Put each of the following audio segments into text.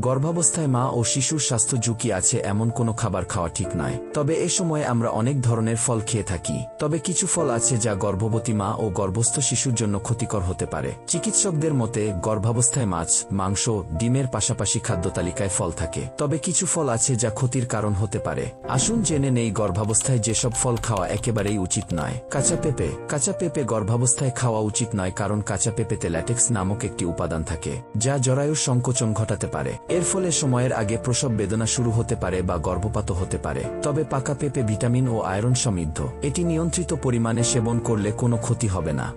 গর্ভাবস্থায় মা ও শিশুর স্বাস্থ্য ঝুঁকি আছে এমন কোনো খাবার খাওয়া ঠিক নয়। তবে এ সময় আমরা অনেক ধরনের ফল খেয়ে থাকি। তবে কিছু ফল আছে যা গর্ভবতী মা ও গর্ভস্থ শিশুর জন্য ক্ষতিকর হতে পারে। চিকিৎসকদের মতে, গর্ভাবস্থায় মাছ, মাংস, ডিমের পাশাপাশি খাদ্য তালিকায় ফল থাকে। তবে কিছু ফল আছে যা ক্ষতির কারণ হতে পারে। আসুন জেনে নেই গর্ভাবস্থায় যেসব ফল খাওয়া একেবারেই উচিত নয়। কাঁচা পেঁপে। কাঁচা পেঁপে গর্ভাবস্থায় খাওয়া উচিত নয় কারণ কাঁচা পেঁপেতে ল্যাটেক্স নামক একটি উপাদান থাকে, যা জরায়ুর সংকোচন ঘটাতে পারে। এর ফলে সময়ের আগে প্রসব বেদনা শুরু হতে পারে বা গর্ভপাত হতে পারে। তবে পাকা পেঁপে, ভিটামিন ও আয়রন সমৃদ্ধ। এটি নিয়ন্ত্রিত পরিমাণে সেবন করলে কোনো ক্ষতি হবে না।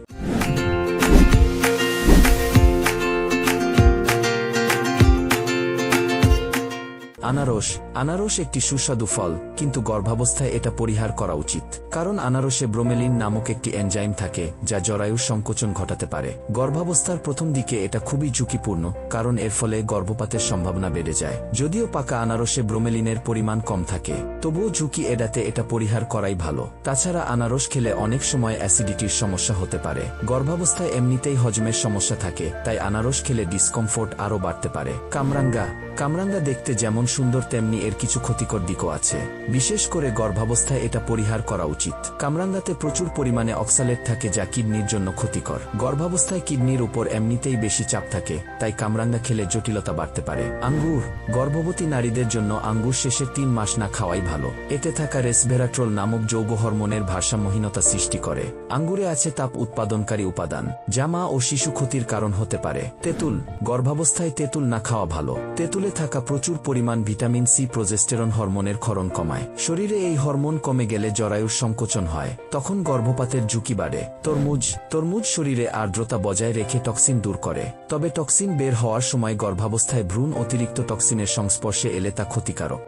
আনারস। আনারস একটি সুস্বাদু ফল, কিন্তু গর্ভাবস্থায় এটা পরিহার করা উচিত। কারণ আনারসে ব্রোমেলিন নামক একটি এনজাইম থাকে, যা জরায়ুর সংকোচন ঘটাতে পারে। গর্ভাবস্থার প্রথম দিকে এটা খুবই ঝুঁকিপূর্ণ, কারণ এর ফলে গর্ভপাতের সম্ভাবনা বেড়ে যায়। যদিও পাকা আনারসে ব্রোমেলিনের পরিমাণ কম থাকে, তবুও ঝুঁকি এড়াতে এটা পরিহার করাই ভালো। তাছাড়া আনারস খেলে অনেক সময় অ্যাসিডিটির সমস্যা হতে পারে। গর্ভাবস্থায় এমনিতেই হজমের সমস্যা থাকে, তাই আনারস খেলে ডিসকমফোর্ট আরও বাড়তে পারে। কামরাঙ্গা কামরাঙ্গা দেখতে যেমন সুন্দর, তেমনি এর কিছু ক্ষতিকর দিকও আছে। বিশেষ করে গর্ভাবস্থায় এটা পরিহার করা উচিত। কামরাঙ্গাতে প্রচুর পরিমাণে অক্সালেট থাকে যা কিডনির জন্য ক্ষতিকর। গর্ভাবস্থায় কিডনির উপর এমনিতেই বেশি চাপ থাকে, তাই কামরাঙ্গা খেলে জটিলতা বাড়তে পারে। আঙ্গুর। গর্ভবতী নারীদের জন্য আঙ্গুর শেষের তিন মাস না খাওয়াই ভালো। এতে থাকা রেসভেরাট্রোল নামক যৌগ হরমোনের ভারসাম্যহীনতা সৃষ্টি করে। আঙ্গুরে আছে তাপ উৎপাদনকারী উপাদান, যা মা ও শিশু ক্ষতির কারণ হতে পারে। তেঁতুল। গর্ভাবস্থায় তেঁতুল না খাওয়া ভালো। তেঁতুলে থাকা প্রচুর পরিমাণ ভিটামিন সি প্রজেস্টেরন হরমোনের ক্ষরণ কমায়। শরীরে এই হরমোন কমে গেলে জরায়ুর সংকোচন হয়। তখন গর্ভপাতের ঝুঁকি বাড়ে। তরমুজ তরমুজ শরীরে আর্দ্রতা বজায় রেখে টক্সিন দূর করে। তবে টক্সিন বের হওয়ার সময় গর্ভাবস্থায় ভ্রূণ অতিরিক্ত টক্সিনের সংস্পর্শে এলে তা ক্ষতিকারক।